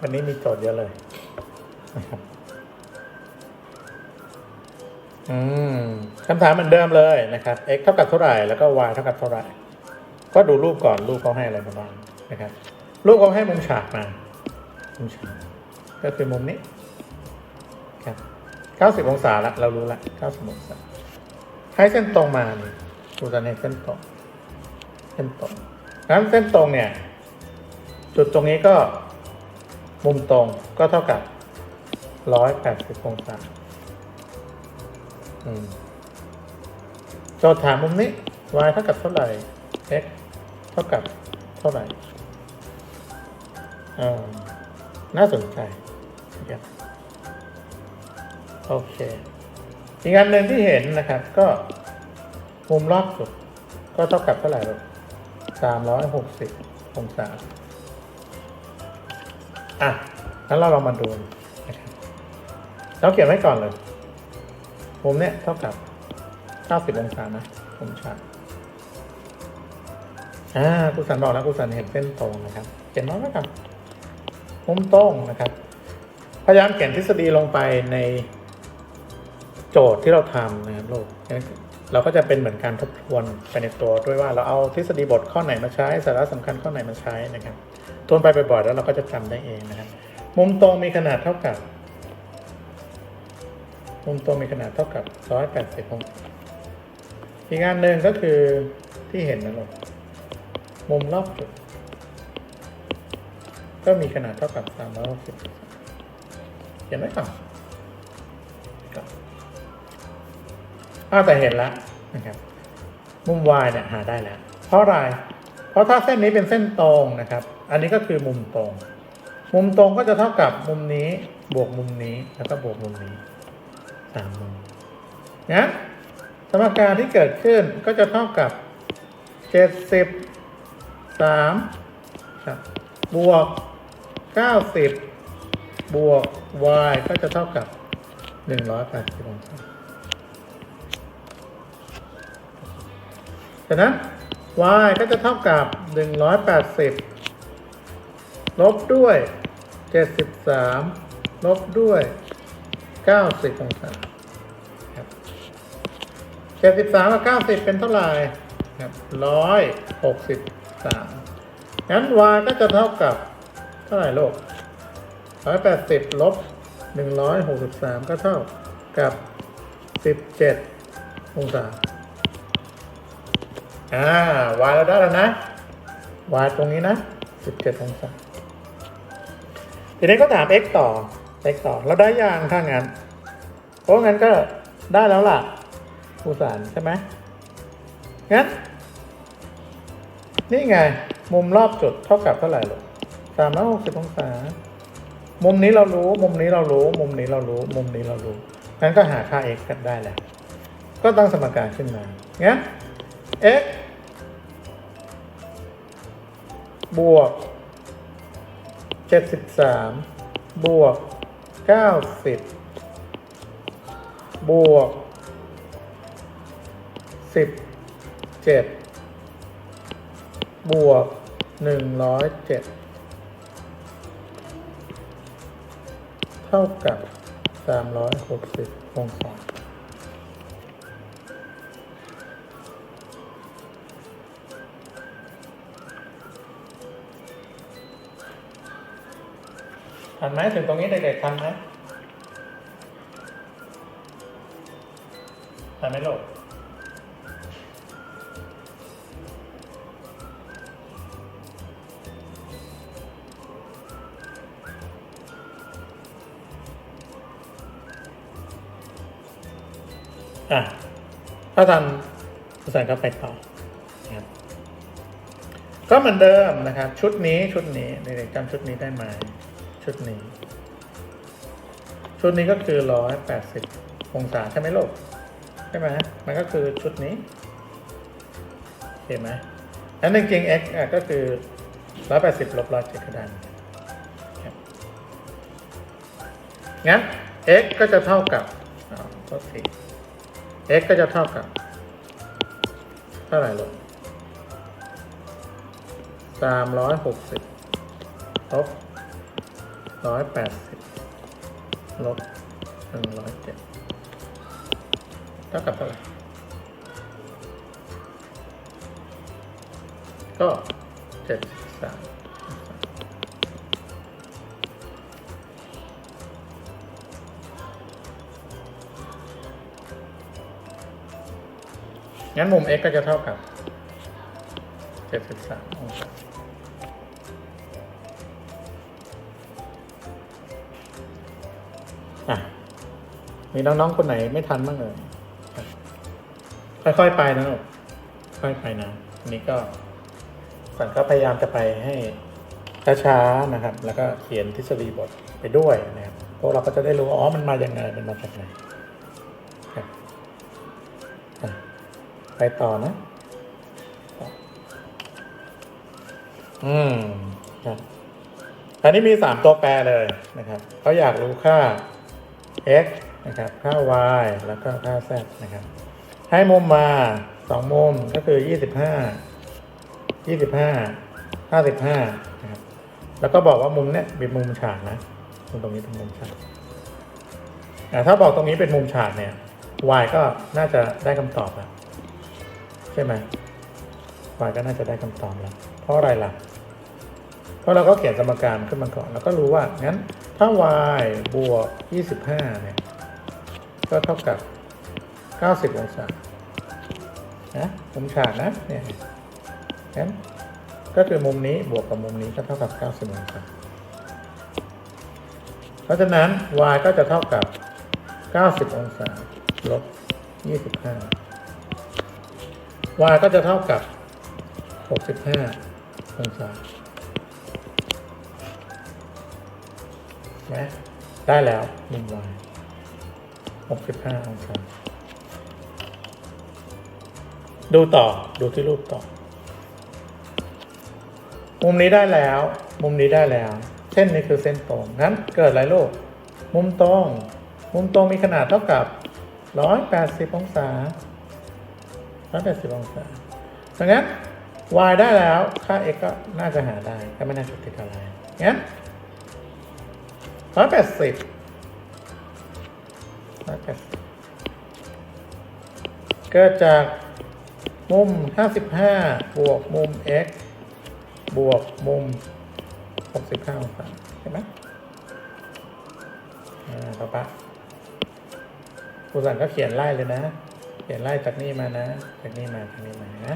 วันนี้มีโจทย์เยอะเลยครับอืมคำถามเหมือนเดิมเลยนะครับ x เท่ากับเท่าไหร่ แล้วก็ y เท่ากับเท่าไหร่ ก็ดูรูปก่อน รูปเขาให้อะไรมาบ้างนะครับ รูปเขาให้มุมฉากมามุมฉากก็คือมุมนี้ ครับ 90 องศาละเรารู้ละ 90 องศา ให้เส้นตรงมานี่ดูจะในเส้นตรง เส้นตรงงั้นเส้นตรงเนี่ย จุดตรงนี้ก็ มุมตรงก็เท่ากับ 180 องศาโจทย์ถามมุมนี้ y เท่ากับเท่าไหร่ x เท่ากับเท่าไหร่อ่าน่าสนใจโอเค อีกอันหนึ่งที่เห็นนะครับ ก็มุมรอบสุด ก็เท่ากับเท่าไหร่ลูกสามร้อยหกสิบองศา อะงั้นเราลองมาดูนะครับเราเขียนไว้ก่อนเลยมุมเนี้ยเท่ากับ 90 องศานะมุมฉากอ่ากุสันบอกแล้วกุสันเห็นเส้นตรงนะครับเขียนน้อยไว้กับมุมตรงนะครับ พยายามเขียนทฤษฎีลงไปในโจทย์ที่เราทำนะครับลูกเราก็จะเป็นเหมือนการทบทวนไปในตัวด้วยว่าเราเอาทฤษฎีบทข้อไหนมาใช้สาระสำคัญข้อไหนมาใช้นะครับ ทวนไปบ่อยๆแล้วเราก็จะจำได้เองนะครับ มุมตรงมีขนาดเท่ากับ มุมตรงมีขนาดเท่ากับ180องศาอีกงานหนึ่งก็คือที่เห็นนะลูกมุมรอบจุดก็มีขนาดเท่ากับ360เห็นไหมครับอ้าวแต่เห็นแล้วนะครับ มุม y เนี่ยหาได้แล้ว เพราะอะไร เพราะถ้าเส้นนี้เป็นเส้นตรงนะครับ อันนี้ก็คือมุมตรง มุมตรงก็จะเท่ากับมุมนี้บวกมุมนี้แล้วก็บวกมุมนี้สามมุมงั้นสมการที่เกิดขึ้นก็จะเท่ากับเจ็ดสิบสามบบวกเก้าสิบบวก y ก็จะเท่ากับหนึ่งร้อยแปดสิบองศาฉะนั้น y ก็จะเท่ากับหนึ่งร้อยแปดสิบลบด้วยเจ็ดสิบสามลบด้วย 90 องศาครับ73 กับ 90 เป็นเท่าไหร่ครับ163 งั้น y ก็จะเท่ากับเท่าไหร่โลก 180 ลบ 163 ก็เท่ากับ 17 องศา อ่า y เราได้แล้วนะ y ตรงนี้นะ17องศาทีนี้ก็ถาม x ต่อ x ต่อเราได้ยางถ้างั้นเพราะงั้นก็ได้แล้วล่ะผู้สารใช่ไหมงั้น นี่ไง มุมรอบจุดเท่ากับเท่าไหร่ลูกสามร้อยหกสิบองศา มุมนี้เรารู้ มุมนี้เรารู้ มุมนี้เรารู้ มุมนี้เรารู้ งั้นก็หาค่า x กันได้แหล้วก็ตั้งสมการขึ้นมา งั้น x บวกเจ็ดสิบสามบวกเก้าสิบบวกสิบเจ็ดบวกหนึ่งร้อยเจ็ดเท่ากับสามร้อยหกสิบองศา ทันไหมถึงตรงนี้เด็กๆทันไหมทันไหมลูกอะถ้าทันผู้สานก็ไปต่อนะครับก็เหมือนเดิมนะครับ ชุดนี้ชุดนี้เด็กๆจำชุดนี้ได้ไหม ชุดนี้ ชุดนี้ก็คือร้อยแปดสิบองศาใช่ไหมลูกใช่ไหมมันก็คือชุดนี้เห็นไหมแล้วจริง x อะก็คือร้อยแปดสิบลบร้อยเจ็ดก็ได้ครับงั้น x ก็จะเท่ากับอ๋อโทษที x ก็จะเท่ากับ เท่าไหร่ลูกสามร้อยหกสิบลบ ร้อยแปดสิบลบหนึ่งร้อยเจ็ดเท่ากับเท่าไหร่ก็เจ็ดสิบสามงั้นมุม x ก็จะเท่ากับเจ็ดสิบสามองศา อะ มีน้องๆคนไหนไม่ทันบ้างเอ่ยค่อยๆไปนะลูกค่อยๆไปนะอันนี้ก็สันก็พยายามจะไปให้ช้าๆนะครับ แล้วก็เขียนทฤษฎีบทไปด้วยนะครับพวกเราก็จะได้รู้ว่าอ๋อมันมาอย่างไงมันมาจากไหนไปต่อนะ อืมครับอันนี้มีสามตัวแปรเลยนะครับเขาอยากรู้ค่า x นะครับค่า y แล้วก็ค่า z นะครับ ให้มุมมาสองมุมก็คือยี่สิบห้ายี่สิบห้าห้าสิบห้านะครับแล้วก็บอกว่ามุมเนี้ยเป็นมุมฉากนะมุมตรงนี้เป็นมุมฉากอ่ถ้าบอกตรงนี้เป็นมุมฉากเนี่ย y ก็น่าจะได้คำตอบแล้วใช่ไหม y ก็น่าจะได้คำตอบแล้ว เพราะอะไรล่ะ เพราะเราก็เขียนสมการขึ้นมาก่อน แล้วก็รู้ว่างั้น ถ้า y บวก 25 เนี่ย ก็เท่ากับ 90 องศา นะมุมฉากนะ เนี่ยงั้นก็คือมุมนี้บวกกับมุมนี้ก็เท่ากับ 90 องศา เพราะฉะนั้น y ก็จะเท่ากับ 90 องศา ลบ 25 y ก็จะเท่ากับ 65 องศา นะได้แล้วมุม y 65องศาดูต่อดูที่รูปต่อ มุมนี้ได้แล้ว มุมนี้ได้แล้ว เส้นนี้คือเส้นตรงงั้นเกิดอะไรลูกมุมตรง มุมตรงมีขนาดเท่ากับ180องศา180องศาดังนั้น y ได้แล้ว ค่า x ก็น่าจะหาได้ก็ไม่น่าจะติดอะไรงั้น ร้อยแปดสิบร้อยแปดสิบเกิดจากมุมห้าสิบห้าบวกมุม x บวกมุมหกสิบห้าองศาใช่ไหมอ่าต่อไปครูสันก็เขียนไล่เลยนะ เขียนไล่จากนี่มานะ จากนี่มาจากนี่มานะ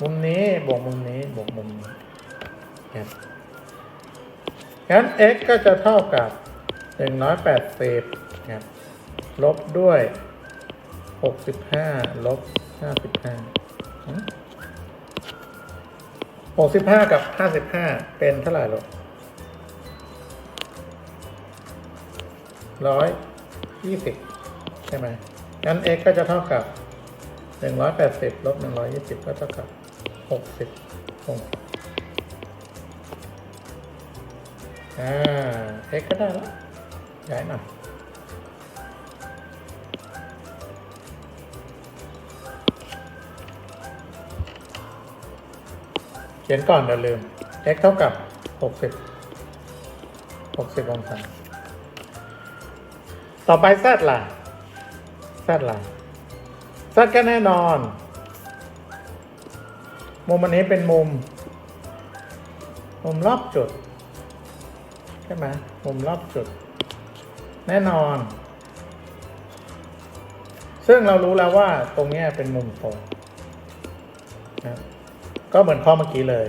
มุมนี้บวกมุมนี้บวกมุมนี้ครับงั้น x ก็จะเท่ากับ หนึ่งร้อยแปดสิบครับ ลบด้วยหกสิบห้าลบห้าสิบห้าหกสิบห้ากับห้าสิบห้าเป็นเท่าไหร่ลูกร้อยยี่สิบใช่ไหมงั้น x ก็จะเท่ากับหนึ่งร้อยแปดสิบลบหนึ่งร้อยยี่สิบก็เท่ากับหกสิบองศาอ่า x ก็ได้แล้ว ย้ายหน่อยเขียนก่อนเดี๋ยวลืม x เท่ากับ 60 60องศา ต่อไป z ล่ะ z ล่ะ z ก็แน่นอน มุมอันนี้เป็นมุม มุมรอบจุด ใช่ไหมมุมรอบจุด แน่นอน ซึ่งเรารู้แล้วว่าตรงนี้เป็นมุมตรงนะก็เหมือนข้อเมื่อกี้เลย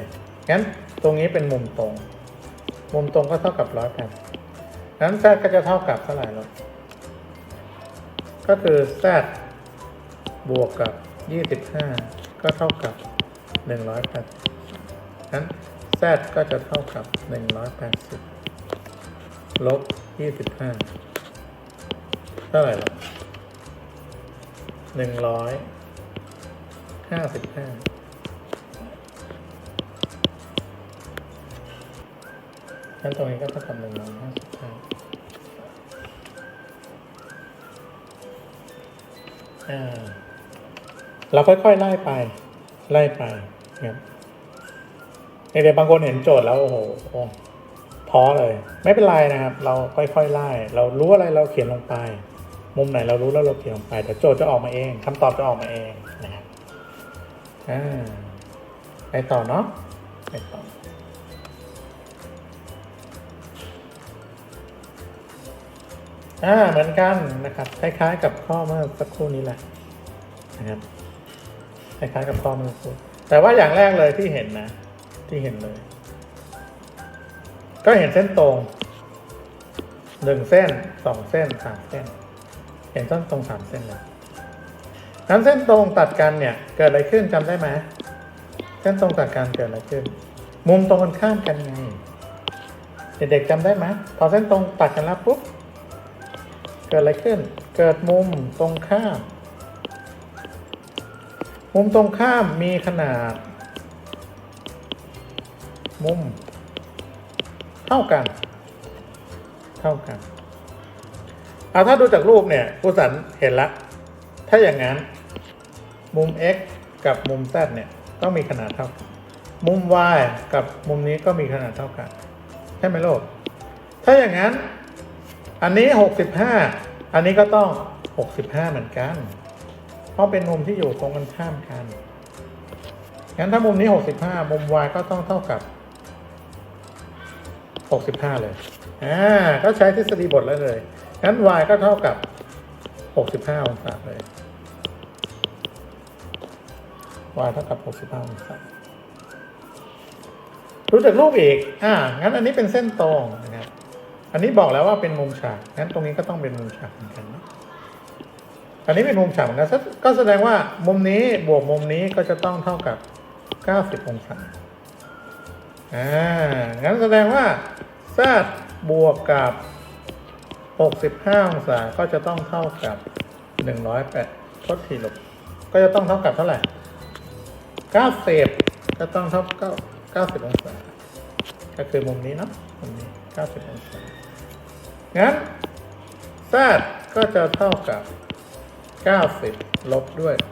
งั้นตรงนี้เป็นมุมตรง มุมตรงก็เท่ากับร้อยแปดงั้นแซก็จะเท่ากับเท่าไหร่ลบก็คือแซบวกกับยี่สิบห้าก็เท่ากับหนึ่งร้อยแปดงั้นแซก็จะเท่ากับหนึ่งร้อยแปดสิบลบยี่สิบห้า ท่าไหร่ล่ะหนึ่งร้อยห้าสิบห้างั้นตรงนี้ก็เท่ากับหนึ่งร้อยห้าสิบห้าเราค่อยๆไล่ไป ไล่ไปครับเด็กๆบางคนเห็นโจทย์แล้วโอ้โหท้อเลย ไม่เป็นไรนะครับ เราค่อยๆไล่ เรารู้อะไรเราเขียนลงไป มุมไหนเรารู้แล้วเราเขียนลงไปแต่โจทย์จะออกมาเองคำตอบจะออกมาเองนะครับอ่าไปต่อเนาะไปต่ออ่าเหมือนกันนะครับคล้ายๆกับข้อเมื่อสักครู่นี้แหละนะครับคล้ายๆกับข้อเมื่อสักครู่แต่ว่าอย่างแรกเลยที่เห็นนะ ที่เห็นเลย ก็เห็นเส้นตรงหนึ่งเส้นสองเส้นสามเส้น เห็นเส้นตรงสามเส้นเลยนั้นเส้นตรงตัดกันเนี่ย เกิดอะไรขึ้นจำได้ไหมเส้นตรงตัดกันเกิดอะไรขึ้น มุมตรงกันข้ามกันไง เด็กๆจำได้ไหมพอเส้นตรงตัดกันแล้วปุ๊บเกิดอะไรขึ้น เกิดมุมตรงข้าม มุมตรงข้ามมีขนาด มุม เท่ากัน เท่ากัน เอาถ้าดูจากรูปเนี่ยผู้สันเห็นละ ถ้าอย่างนั้นมุม x กับมุม z เนี่ยต้องมีขนาดเท่ากัน มุม y กับมุมนี้ก็มีขนาดเท่ากันใช่ไหมโลก ถ้าอย่างนั้นอันนี้หกสิบห้าอันนี้ก็ต้องหกสิบห้าเหมือนกัน เพราะเป็นมุมที่อยู่ตรงกันข้ามกัน งั้นถ้ามุมนี้หกสิบห้ามุม y ก็ต้องเท่ากับหกสิบห้าเลย อ่า ก็ใช้ทฤษฎีบทแล้วเลย งั้น y ก็เท่ากับหกสิบห้าองศาเลย y เท่ากับหกสิบห้าองศารู้จากรูปอีก อ่า งั้นอันนี้เป็นเส้นตรงนะครับ อันนี้บอกแล้วว่าเป็นมุมฉาก งั้นตรงนี้ก็ต้องเป็นมุมฉากเหมือนกันนะอันนี้เป็นมุมฉากเหมือนกันก็แสดงว่ามุมนี้บวกมุมนี้ก็จะต้องเท่ากับ 90 องศา อ่า งั้นแสดงว่าซาบวกกับ 65 องศาก็จะต้องเท่ากับ108ทดทีลบก็จะต้องเท่ากับเท่าไหร่90 ก็ต้องเท่ากับ90 องศา ก็คือมุมนี้เนาะมุมนี้ 90 องศา งั้น z ก็จะเท่ากับ 90 ลบด้วย 65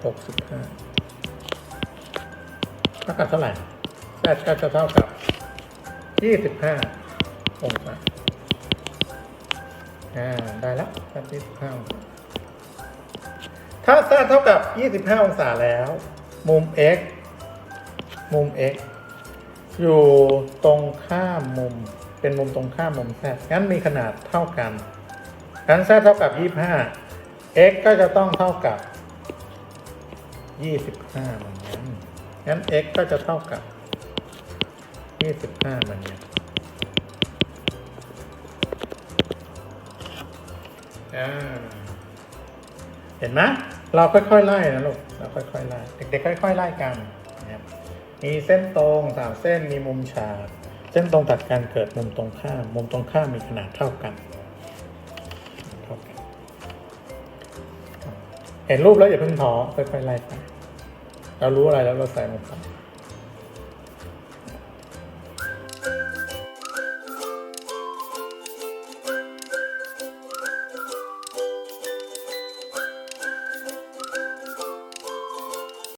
เท่ากับเท่าไหร่ z ก็จะเท่ากับ 25 องศา อ่า ได้แล้ว z 25องศาถ้า z เท่ากับ 25 องศาแล้ว มุม x มุม x อยู่ตรงข้ามมุม เป็นมุมตรงข้ามมุม z งั้นมีขนาดเท่ากันงั้น z เท่ากับ 25 x ก็จะต้องเท่ากับ 25เหมือนกันงั้น x ก็จะเท่ากับ 25เหมือนกัน เห็นไหมเราค่อยๆไล่นะลูกเราค่อยๆไล่เด็กๆค่อย ๆไล่กันนะครับมีเส้นตรงสามเส้นมีมุมฉากเส้นตรงตัดกันเกิดมุมตรงข้าม มุมตรงข้ามมีขนาดเท่ากันเท่ากันเห็นรูปแล้วอย่าเพิ่งท้อค่อยๆไล่ไปเรารู้อะไรแล้วเราใส่ลงไป